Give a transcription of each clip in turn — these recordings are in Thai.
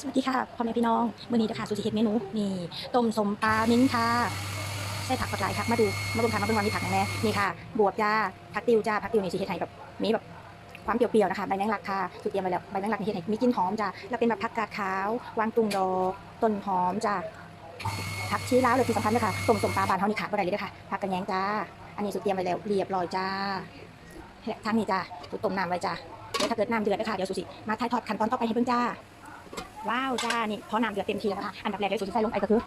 สวัสดีค่ะพ่อแม่พี่น้องมื้อนี้นะคะสุจิเฮ็ดเมนูนี่ต้มสมปลามิ้นค่ะใส่ผักกระจายค่ะมาดูมาดูค่ะมาเบิ่งว่ามีผักองแน่นี่ค่ะ บวบจ้าผักติวจ้าผักติวนี่สิเฮ็ดให้แบบมีแบบความเปรี้ยวๆนะคะใบแมงลักค่ะสุดเตรียมไว้แล้วใบแมงลักนี่เฮ็ดให้มีกลิ่นหอมจ้าแล้วเป็นแบบผักกาดขาววางตุงดอกต้นหอมจ้าผักชีลาวเลยที่สำคัญเลยค่ะต้มสมปลาบานเฮานี่ขาดบ่ได้เลยเด้อค่ะผักกระแยงจ้า อันนี้สุดเตรียมไว้แล้วเรียบร้อยจ้าและทั้งนี้จ้าต้มน้ำไว้จ้าเดี๋ยวถ้าเกิดน้ำเดือดนะคะเดี๋ยวสุสิมาถ่ายทอดขั้นตอนต่อไปให้เบิ่งจ้า ว้าวจ้านี่พอน้ำเดือดเต็มทีแล้วนะคะอันดับแรกเลยสูตรที่ใส่ลงไปก็คือ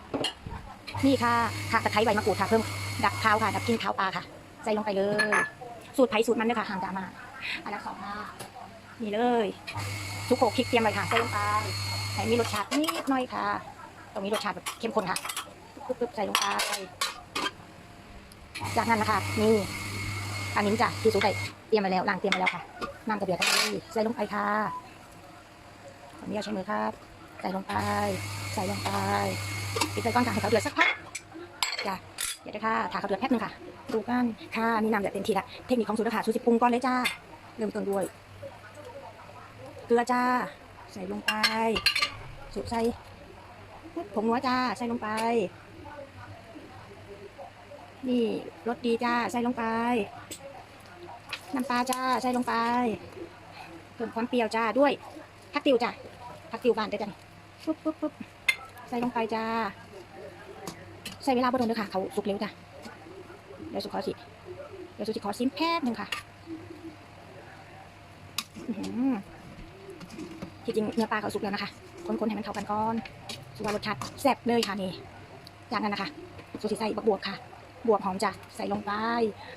นี่ค่ะข่าตะไคร้ใบมะกรูดค่ะเพิ่มดับข้าค่ะดับกินข้าปลาค่ะ ใส่ลงไปเลย สูตรไผ่สูตรมันเลยค่ะห่างจากมา อันดับสองค่ะนี่เลยทุกโขลกพริกเตรียมไว้ค่ะใส่ลงไปให้มีรสชาตินิดหน่อยค่ะ ตรงนี้รสชาติแบบเข้มข้นค่ะปึ๊บใส่ลงไปจากนั้นนะคะนี่อันนี้จ้ะที่สูตรใส่เตรียมไว้แล้วล้างเตรียมไว้แล้วค่ะน้ำกระเดือดก็ได้ใส่ลงไปค่ะขออนุญาตใช้มือครับ ใส่ลงไป ใส่ลงไปปิดไฟก่อนค่ะให้เขาเดือดสักพักจ้ะเดี๋ยวนะคะถาเขาเดือดแป๊บนึงค่ะ ดูกันค่ะมีน้ำเดือดเต็มทีละเทคนิคของสูตรนะคะสูตรสิปรุงก่อนเลยจ้าเริ่มต้นด้วยเกลือจ้า ใส่ลงไปสูตรใส่ผงนัวจ้าใส่ลงไป นี่รสดีจ้าใส่ลงไปน้ำปลาจ้าใส่ลงไปเพิ่มความเปรี้ยวจ้าด้วยผักติวจ้าผักติวบานเด้จ้ะ ปุ๊บปุ๊บปุ๊บใส่ลงไปจ้า ใส่เวลาบ่โดนเด้อค่ะ เขาสุกเร็วจ้ะ เดี๋ยวสุขอสิ เดี๋ยวสุจิขอซิมแป๊บหนึ่งค่ะอื้อหือที่จริงเนื้อปลาเขาสุกแล้วนะคะ คนๆให้มันเข้ากันก่อนสุกว่ารสชาติแซ่บเลยค่ะนี่จากนั้นนะคะสุจิใส่บักบวบค่ะ บวบหอมจ้ะใส่ลงไป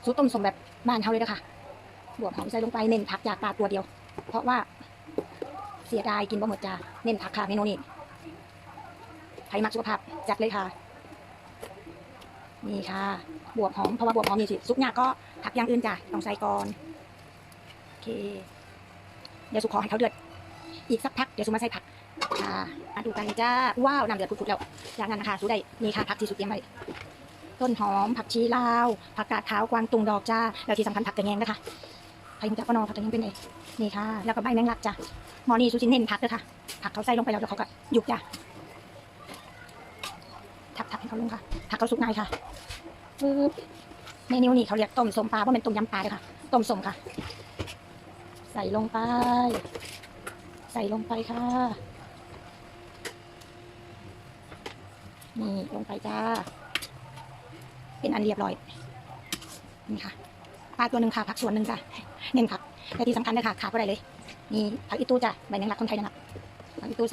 สูตรต้มสมแบบบ้านเขาเลยนะคะบวบหอมใส่ลงไปเน้นผักจากปลาตัวเดียว เพราะว่าเสียดายกินบ่หมดจ้าเน้นผักค่ะเมนูนี้ ใครมักสุขภาพจัดเลยค่ะนี่ค่ะ บวบหอมเพราะว่าบวบหอมนี่สิซุปยากก็ผักอย่างอื่นจ้ะต้องใส่ก่อนโอเค เดี๋ยวสุขขอให้เขาเดือด อีกสักพักเดี๋ยวสุมาใส่ผักค่ะมาดูกันจ้าว้าวน้ำเดือดปุดๆแล้วอย่างนั้นนะคะสุได้นี่ค่ะผักที่สุดเตรียมไว้ต้นหอมผักชีลาวผักกาดขาวกวางตุงดอกจ้าแล้วที่สำคัญผักกระแยงนะคะใครรู้จักปะนอผักกระแยงเป็นไงนี่ค่ะ แล้วก็ใบแมงลักจ้ะหมอนี่ซูชิเน้นผักเลยค่ะผักเขาใส่ลงไปแล้วเดี๋ยวเขาก็หยุบจ้ะ เขาลงค่ะผักเขาสุกง่ายค่ะปึ๊บเมนูนี้เขาเรียกต้มสมปลาเพราะเป็นต้มยำปลาเลยค่ะ ต้มสมค่ะ ใส่ลงไป ใส่ลงไปค่ะ นี่ลงไปจ้า เป็นอันเรียบร้อย นี่ค่ะ ปลาตัวหนึ่งค่ะ ผักส่วนหนึ่งจ้ะเน้นผักแต่ที่สำคัญเลยค่ะ ขาดอะไรเลย นี่ผักอีตู้จ้ะใบแมงลักคนไทยนั่นแหละผักอีตู้ใส่